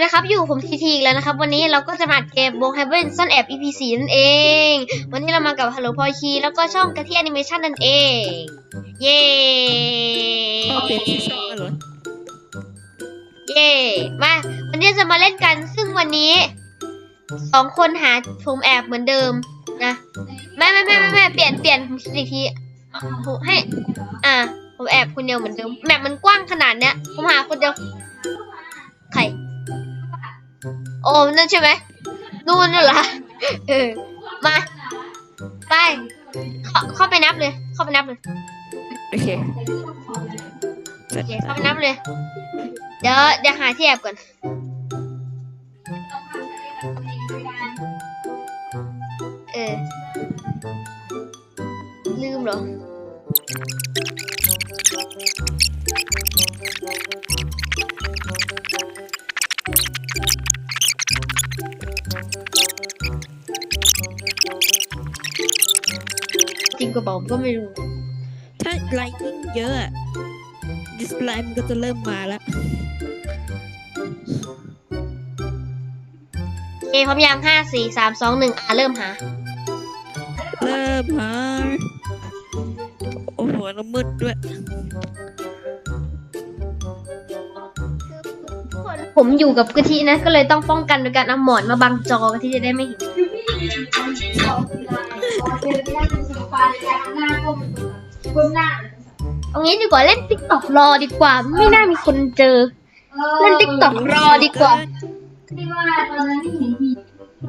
วัสดีครับ อยู่ผมทีทีอีกแล้วนะครับ วันนี้เราก็จะมาเกมวงไฮเ e นซ่อนแอบ EP 4นั่นเอง วันนี้เรามากับ Hello p o y k e แล้วก็ช่องกะทิแอนิเมชันนั่นเอง เย้เปลี่ยนชื่อช่องเหรอเย้มา วันนี้จะมาเล่นกัน ซึ่งวันนี้สองคนหาผมแอบเหมือนเดิมนะไม่ไม่ไม่ไม่ไม่เปลี่ยนเปลี่ยนผมคิดอีทีให้ อ่าผมแอบคนเดียวเหมือนเดิมแมปมันกว้างขนาดเนี้ยผมหาคนเดียวใคร โอ้นั่นใช่ไหมนู่นน่ะเหรอเออมาไปเข้าเข้าไปนับเลย เข้าไปนับเลยโอเคโอเคเข้าไปนับเลย เดี๋ยวเดี๋ยวหาที่แอบก่อนเออลืมเหรอ จริงกระเป๋าก็ไม่รู้ ถ้าไลน์ยิ่งเยอะดิสไลน์มันก็จะเริ่มมาแล้วเอพร้อมยังห้าสี่สามสองหนึ่งอะเริ่มหา เริ่มหาโอ้โหแล้วมืดด้วย ผมอยู่กับกะทินะ ก็เลยต้องป้องกันโดยการเอาหมอนมาบังจอกะทิจะได้ไม่เห็น เอางี้ดีกว่าเล่นติ๊กต็อกรอดีกว่า ไม่น่ามีคนเจอ เล่นติ๊กต็อกรอดีกว่าที่ว่าตอนนั้นที่เห็นที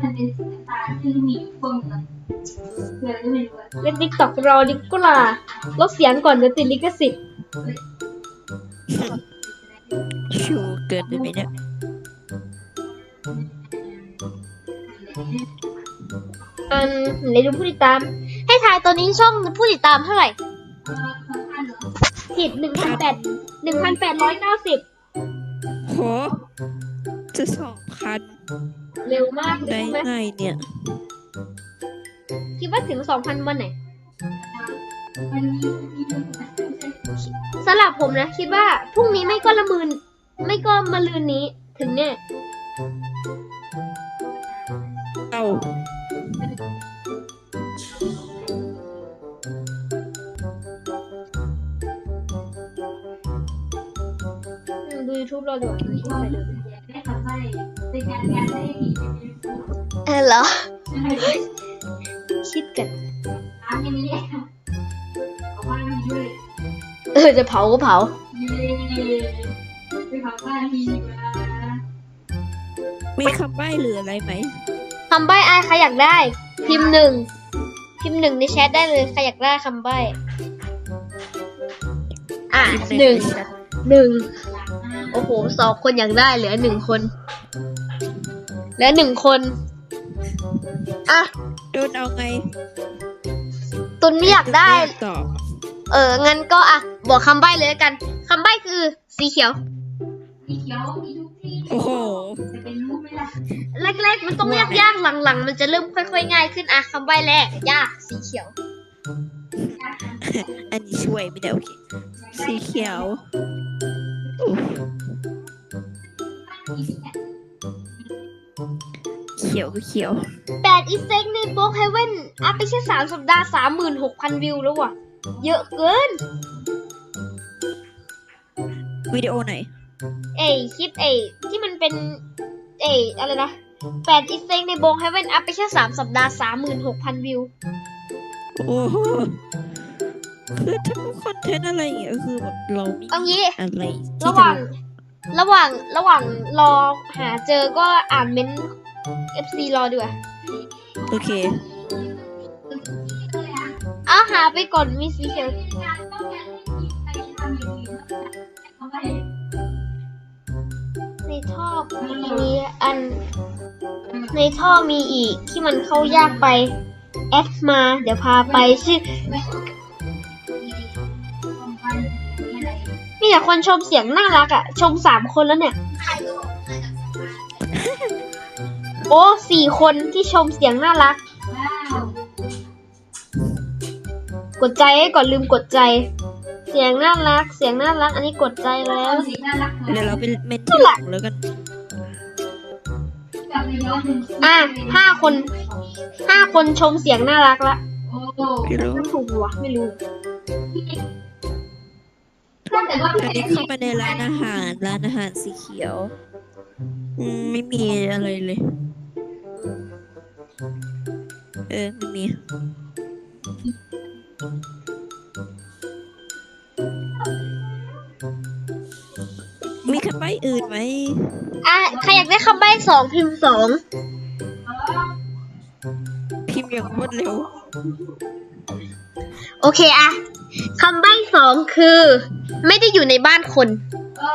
มันเป็นสีน้ำตาลคือมีพวกมันเพื่อนก็ไม่รู้อะเล่นติ๊กต็อกรอดีกว่าลดเสียงก่อนเดี๋ยวติดลิขสิทธิ์ชูเกินไปไหมเนี่ย อันไหนดูผู้ติดตาม ให้ทายตอนนี้ช่องผู้ติดตามเท่าไหร่เออสำคัญเหรอผิดหนึ่งพันแปดหนึ่งพันแปดร้อยเก้าสิบโหจะสองพันเร็วมากเลได้ยใช่ไหมไงเนี่ยคิดว่าถึงสองพันวันไหนวันนี้มีสำหรับผมนะ คิดว่าพรุ่งนี้ไม่ก็ละมืนไม่ก็มะลืนนี้ถึงแน่เอา อืมดู YouTube เราดีกว่ามีความรู้สึกได้ทำให้เป็นการงานได้ดีเออเหรอใช่ไหมคิดกันร้านนี้เนี่ยเอาบ้านมีด้วยเออจะเผาก็เผาเย้ไปทำบ้านมีมามีคำใบ้หรืออะไรไหม คำใบ้อายใครอยากได้ พิมพ์หนึ่งพิมพ์หนึ่งในแชทได้เลยใครอยากได้คำใบ้อะหนึ่งหนึ่งโอ้โหสองคนอยากได้เหลือหนึ่งคนเหลือหนึ่งคนอะโดนเอาไงตุนไม่อยากได้ตอบเอองั้นก็อะบอกคำใบ้เลยแล้วกันคำใบ้คือสีเขียวมีเขียวมีทุกที่ โอ้โหจะเป็นรูปไหมล่ะแรกๆมันต้องยากยากๆหลังๆ มันจะเริ่มค่อยๆ ง่ายขึ้นอะคำใบ้แรกยากสีเขียว อันนี้ช่วยไม่ได้โอเค สีเขียวอู้เขียวก็เขียวแปดอีเซ็กในบล็อกเฮเว่นอัพไปแค่สามสัปดาห์สามหมื่นหกพันวิวแล้วว่ะ เยอะเกิน วิดีโอไหน เอ้ยคลิปเอ้ยที่มันเป็น เอ้ยอะไรนะแปดอีเซ็กในบล็อกเฮเว่นอัพไปแค่สามสัปดาห์สามหมื่นหกพันวิว โอ้โหคือถ้าเป็นคอนเทนต์อะไรอย่างเงี้ยก็คือแบบเราไม่เอางี้มีอะไรที่ระหว่างจระหว่างระหว่างรอหาเจอก็อ่านเมนต์ FC รอดีกว่าโอเค เอาหาไปก่อนมีสีเขียวการป้องกันที่ไปทำอย่างอื่นเอาไป ในท่อมีอัน ในท่อมีอีกที่มันเข้ายากไป แอดมา เดี๋ยวพาไปชื่อมีแต่คนชมเสียงน่ารักอะชมสามคนแล้วเนี่ย โอ้สี่คนที่ชมเสียงน่ารักว้าวกดใจให้ก่อนลืมกดใจ เสียงน่ารัก เสียงน่ารัก อันนี้กดใจแล้วสีน่ารักเดี๋ยวเราเป็นเมนที่หลังแล้วกันอไปย้อนหนึ่งอะห้าคนห้าคนชมเสียงน่ารักละโอ้ไม่รู้ถูกวะไม่รู้แต่ว่าตอนนี้เข้ามาในร้านอาหาร ร้านอาหารสีเขียวอืมไม่มีอะไรเลย เออ ไม่มี มีคำใบ้อื่นไหมอะใครอยากได้คำใบ้สองพิมพ์สองพิมพ์อย่างรวดเร็ว โอเคอะคำใบ้สองคือ ไม่ได้อยู่ในบ้านคนโอ้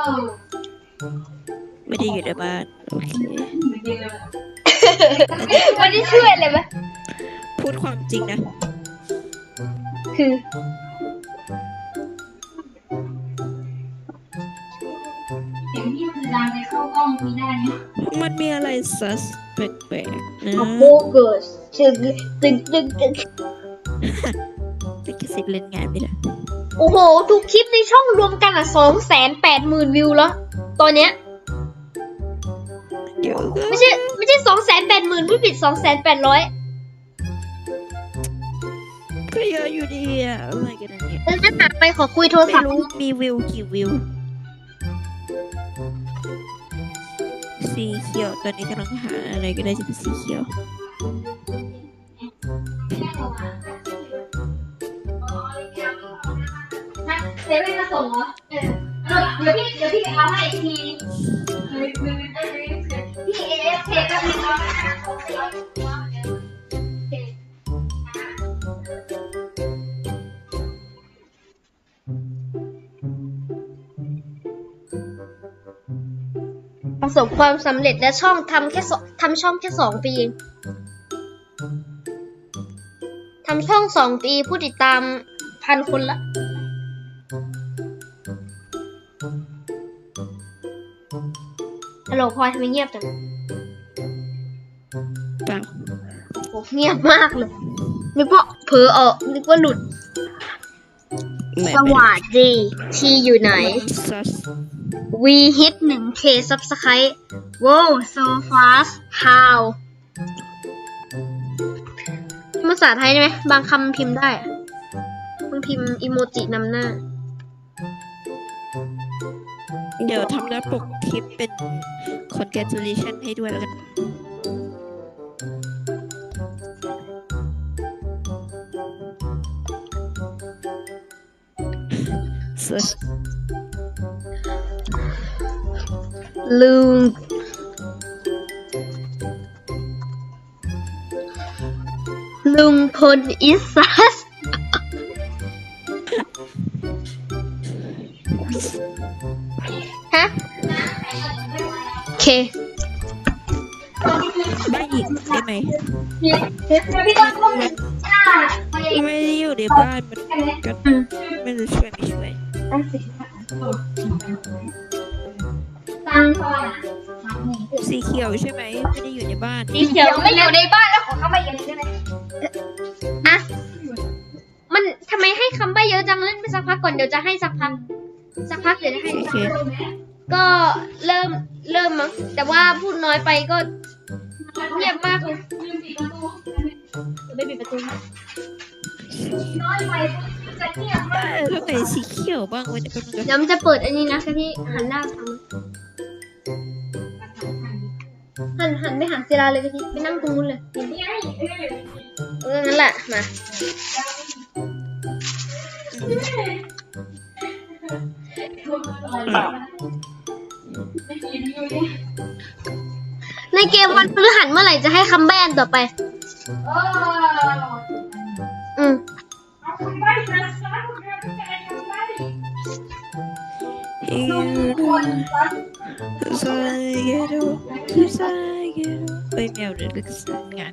ไม่ได้อยู่ในบ้านโอเคไม่ได้ช่วยเลยไหมพูดความจริงนะ คือ องมีได้ไหมมันมีอะไรซัสแปลกๆนะอโบเกิร์สตึงตึงตึงตึงลิขสิทธิ์เล่นงานไม่ได้โอ้โห ทุกคลิปในช่องรวมกันอะสองแสนแปดหมื่นวิวแล้ว ตอนเนี้ย เดี๋ยวก็ไม่ใช่ไม่ใช่สองแสนแปดหมื่นผู้ผิดสองแสนแปดร้อยก็เยอะอยู่ดีอะอะไรกันอันเนี่ยแล้วหาไปขอคุยโทรไม่ศัพท์ รู้มีวิวกี่วิว สีเขียว ตอนนี้กำลังหาอะไรก็ได้จะเป็นสีเขียว เซเว่นมาส่งเหรอเออเดี๋ยวพี่เดี๋ยวพี่เอาให้อีกทีพี่เอฟเคก็มีเอา ประสบความสำเร็จและช่องทำแค่สองทำช่องแค่สองปีเองทำช่องสองปีผู้ติดตามพันคนละฮัลโหลพลอยทำไมเงียบจังเปล่าโอ้เงียบมากเลย นึกว่าเผลอออกนึกว่าหลุดแหม่สวัสดี ทีอยู่ไหนซัส We hit 1k subscribe Wow so fast how ภาษาไทยได้ไหม บางคำพิมพ์ได้อะบางพิมพ์อีโมจินำหน้า เดี๋ยวทำหน้าปกคลิปเป็น congratulation ให้ด้วยแล้วกันซั ลุงลุงพลอิสัสฮะโอเคบ้านหญิงได้ไหมพี่ต้องต้องจ้าไม่ได้อยู่ในบ้านมันก็อืมไม่รู้ช่วยไม่ช่วย ได้สิตังค์พอนะสีเขียวใช่ไหมไม่ได้อยู่ในบ้านสีเขียวไม่อยู่ในบ้านแล้วขอเข้ามาอย่างนี้ได้ไหมอะมันทำไมให้คำใบ้เยอะจังเล่นไปสักพักก่อนเดี๋ยวจะให้สักพักสักพักเดี๋ยวจะให้โอเคก็เริ่มเริ่มมั้งแต่ว่าพูดน้อยไปก็เงียบมากเลยลืมปิดประตูจะไม่ปิดประตูน้อยไปจะเงียบเออแล้วไหนสีเขียวบ้างวะเนี่ยก็มันก็เดี๋ยวมันจะเปิดอันนี้นะกะที่หันหน้าทาง หันหันไปหาเซราเลยกะที่ไปนั่งตรงนู้นเลยเออเออนั่นแหละมาในเกมวันพฤหัสเมื่อไหร่จะให้คำแบนต่อไปเอออืม เอาคุณได้นะนะคุณได้คุณได้คุณได้อีคนซัดซายเกโดซายเกโดไปแมวเดี๋ยวลึกซึ้งงาน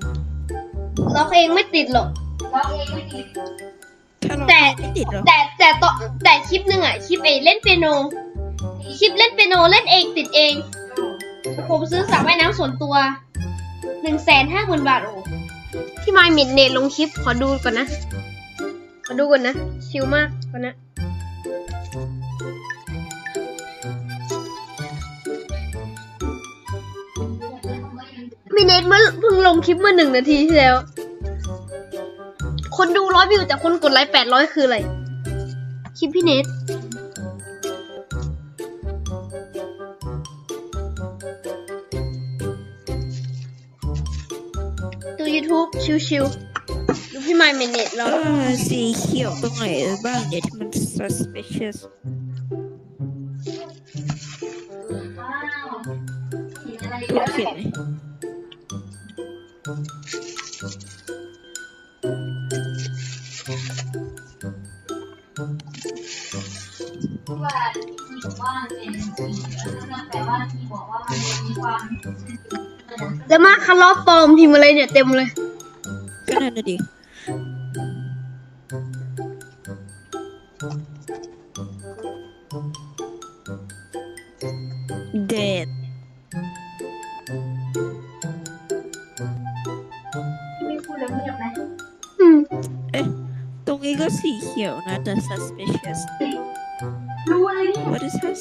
ร้องเองไม่ติดหรอกเราเองไม่ดีถ้าเราแต่ ไม่ติดหรอแต่แต่ต่อแต่คลิปหนึ่งอะคลิปเอเล่นเปียโนคลิปเล่นเปียโนเล่นเองติดเองผมซื้อสระว่ายน้ำส่วนตัวหนึ่งแสนห้าหมื่นบาทโอ้พี่ไมายมิดเนตลงคลิปขอดูก่อนนะ ขอดูก่อนนะชิลมากก่อนนะ พี่เนทเมื่อเพิ่งลงคลิปเมื่อหนึ่งนาทีที่แล้ว คนดูร้อยวิวแต่คนกดไลค์แปดร้อยคืออะไร คลิปพี่เนทดู YouTube ชิวๆดูพี่ไมค์เมเนตเราเออสีเขียวตรงไหนบ้างเนี่ยที่มัน suspicious ว้าวสีอะไรถูกเขียนไหม ว่าที่บอกว่าเป็นสีนั่นแปลว่าที่บอกว่ามันมีความแล้วมาคาร์ลอฟปลอมพิมพ์อะไรเนี่ยเต็มเลยก็นั่นน่ะดิ see here, not the suspicious thing. What is her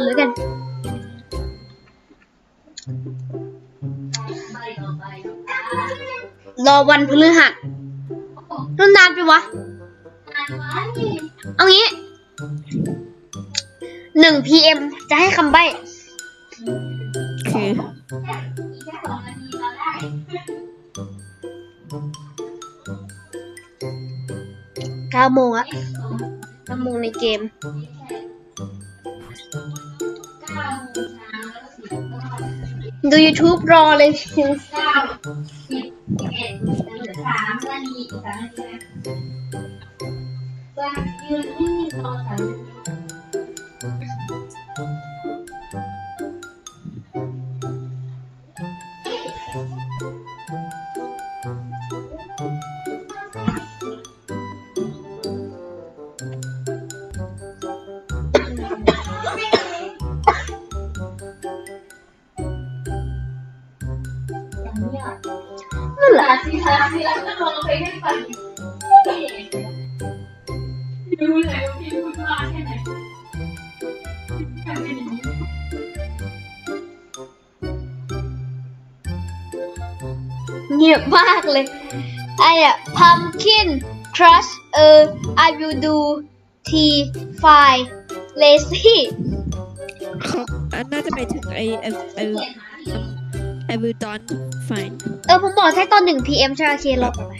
ดู YouTube รอเลยกัน รอวันพฤหัสต้นนานไปวะ เอางี้หนึ่ง PM จะให้คำใบ้คือเก้าโมงอะเก้าโมงในเกม ดู YouTube รอเลยเก้าสิบสิบเอ็ดสามนาทีสามนาทีนะว่ายืนนิ่งๆรอสามนาที เงียบมากเลยไอ้อะ pumpkin crush เออ I will do tea fine lazy เขาอันน่าจะไปถึงไอไอไอเขียนหาที่ไอ will don't find เออ ผมบอกใช่ตอนหนึ่ง PM ใช่ไหมโอเครอต่อไป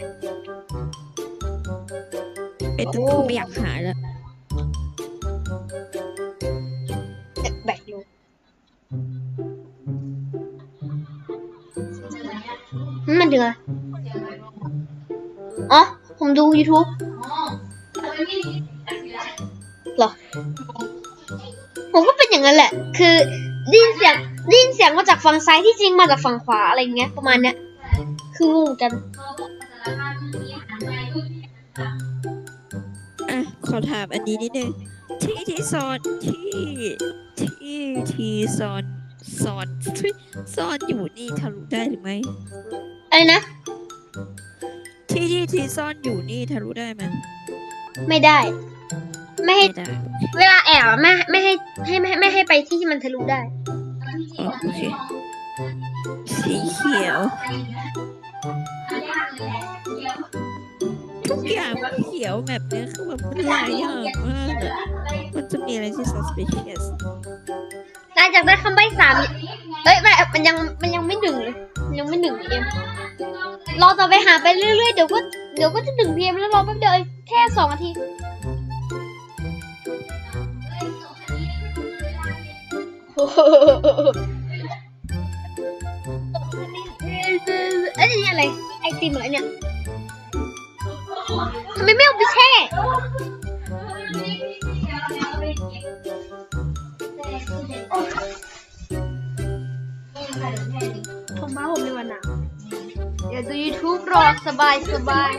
ไอตัวเขาไม่อยากหาแล้ว อืมมันเดือเจออะไรบ้างอ๋อผมดู YouTube หรอ ผมก็เป็นอย่างนั้นแหละ คือได้ยินเสียงได้ยินเสียงมาจากฝั่งซ้ายที่จริงมาจากฝั่งขวาอะไรเงี้ยประมาณเนี้ย คืองงกัน อะ ขอถามอันนี้นิดนึง ที่ที่ซอนที่ที่ที่ซอนซอนทุยซ่อนอยู่นี่ทะลุได้หรือไม่ อะไรนะ ที่ที่ที่ซ่อนอยู่นี่ทะลุได้ไหมไม่ได้ ไม่ให้ไม่ได้เวลาแอบอะไม่ไม่ให้ให้ไม่ให้ไม่ให้ไปที่ที่มันทะลุได้ๆแล้วที่จริงมันไม่มองสีเขียวอะไรอย่างเงี้ยอันยากเลยแหละเขียว ทุกอย่างมันเขียวแบบเนี้ยคือแบบมันหลายอย่างมากอะมันจะมีอะไรที่ suspicious นายจากได้คำใบ้สามเอ้ยไม่มันยังมันยังไม่หนึ่งเลยมัน ยังไม่หนึ่งเอ็มรอต่อไปหาไปเรื่อยๆ เดี๋ยวก็เดี๋ยวก็จะหนึ่งพีเอ็มแล้วรอแป๊บเดียวแค่สองนาทีเอ้ยนี่อะไรไอติมเหรอเนี่ยทำไมไม่เอาไปแช่ รอสบายสบาย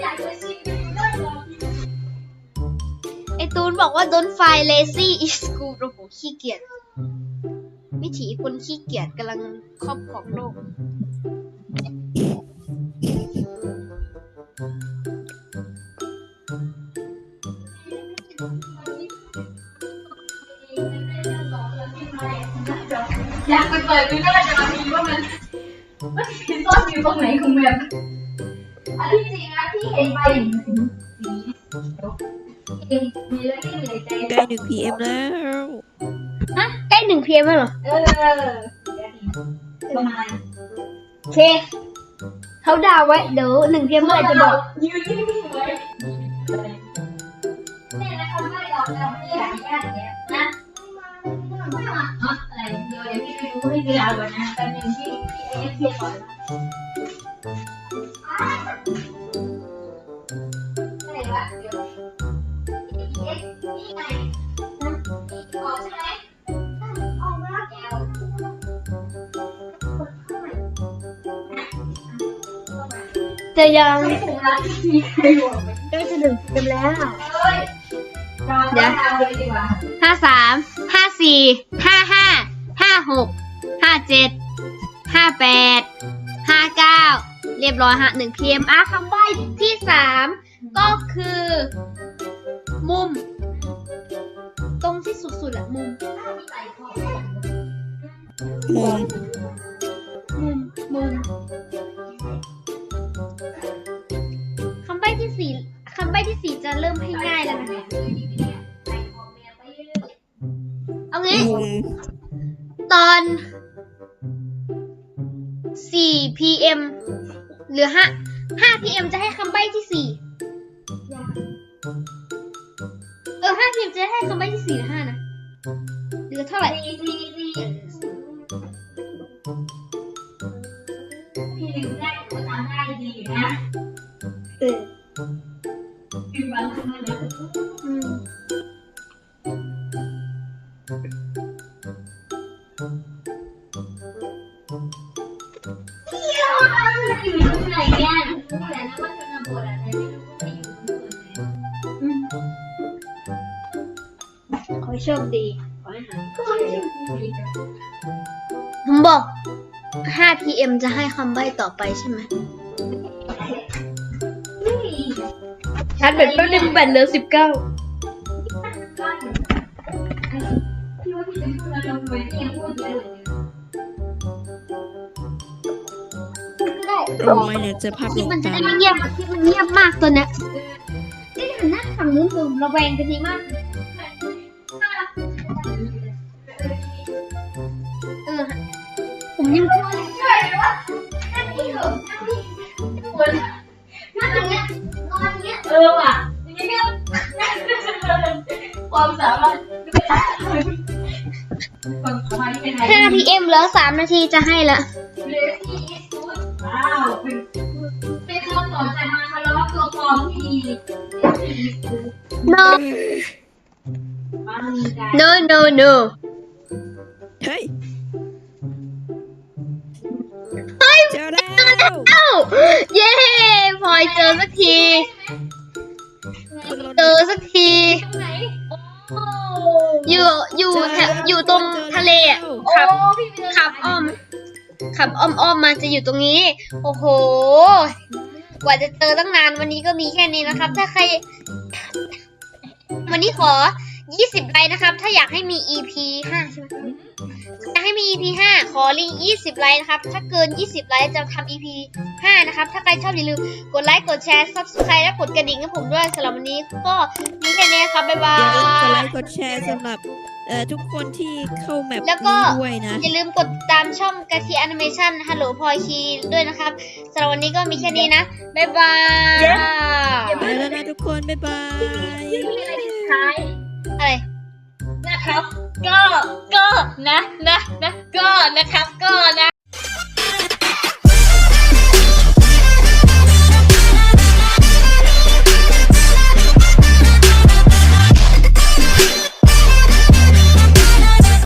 ไอตูนบอกว่า don't find lazy is good โอ้โหขี้เกียจ วิถีคนขี้เกียจกำลังครอบครองโลก อยากไปเปิดดูก็เลยจะมามีว่ามันมันสีซ่อนอยู่ตรงไหนของแบบ อันที่จริงนะที่เห็นไปเห็นสีสีมีเรื่องที่อยู่ในใจใกล้หนึ่ง PM แล้วฮะใกล้หนึ่งเพียมแล้วเหรอ เออประมาณโอเคเขาด่าไว้ เดี๋ยวหนึ่งเพียมเมื่อไหร่จะบอกยืนนิ่งๆไว้เนี่ยนะคะไม่เราเราไม่อยากแยกเนี่ยนะไม่มาอะไรเดี๋ยวเดี๋ยวพี่ไปดูให้ดีเอาก่อนนะแป๊บนึงที่ที่ไอ้เคลียร์ก่อน อะยวนี่ไม่หมออกมาแล้วจะยังไม่ถึงร้านที่มีใครบอกไหมใกล้จะหนึ่งเพียมแล้วเอ้ยเราเราเอาเลยวห้าสามห้าสี่ห้าห้าห้าหกห้าเจ็ดห้าแปดห้าเก้า เรียบร้อยฮะหนึ่งเพียมอะคำใบ้ที่สามก็คือ มุม ตรงที่สุดๆอะมุม มุม มุม มุม หรือ5 5 pm จะให้คำใบ้ที่4เออ5 pm จะให้คำใบ้ที่4หรือ5นะหรือเท่าไหร่พี่ลืมได้ก็ทำได้ดีอยู่นะเออคือบางครั้งนะอืม โชคดี ขอให้หายก็ไม่รู้ดีจังผมบอก 5 pm จะให้คำใบ้ต่อไปใช่ไหมไม่มีชาร์จแบตแป๊บนึงแบตเหลือ19ก้อนพี่ว่าพี่จะพูดอะไรลงไปที่ยังพูดเยอะเลยก็ได้โอ้ยเนี่ยเจอภาพคลิลปงมันจะตาได้ไม่เงียบอะคลิปมันเงียบมากตัวเนี้ยไอ้หันหน้าฝั่งนู้นผมระแวงกันทีมาก ยังกลัวเลยช่วยเลยว่านั่งนี่เถอะนั่งนี่คนนั่งอย่างเงี้ยนอนอย่างเงี้ยเออว่ะอย่างเงี้ยความสามารถไม่ได้ความสามารถเป็นไง5 pm เหลือ3นาทีจะให้ละเลซี่อีสกูดว้าวเป็นเป็นคำตอบจากมาคาร์ลอตัวปลอมที่ดีเลซี่อีสกูด no บ้างมีการ no no no เฮ้ย อแล้วเอ้าเย้พลอยเจอสักที เจอสักที ตรงไหนโอ้อยู่อยู่แถวอยู่ตรงทะเลอะโอ้ขับพี่ไปเดินขับอ้อม ขับอ้อมอ้อมมาจะอยู่ตรงนี้ โอ้โห กว่าจะเจอตั้งนานวันนี้ก็มีแค่นี้นะครับ ถ้าใคร วันนี้ขอ 20ไลค์นะครับ ถ้าอยากให้มี EP 5ใช่ไหมอยากให้มี EP 5ขอลิง20ไลค์นะครับ ถ้าเกิน 20ไลค์จะทำ EP 5นะครับ ถ้าใครชอบอย่าลืมกดไลค์กดแชร์ Subscribe และกดกระดิ่งให้ผมด้วยสำหรับวันนี้ก็มีแค่นี้ครับ บ๊ายบาอย่าลืมกดไลยค์กดแชร์สำหรับเอ่อทุกคนที่เข้าแมปแล้วก็นี้ด้วยนะ อย่าลืมกดติดตามช่องกะทิแอนิเมชันฮัลโหลพลอยคีด้วยนะครับสำหรับวันนี้ก็มีแค่นี้นะ บ๊ายบาย ไปแล้วนะทุกคน บ๊ายบายพี่มี อะไรนะครับ ก็ ก็ นะ นะ นะ ก็ นะครับ ก็ นะ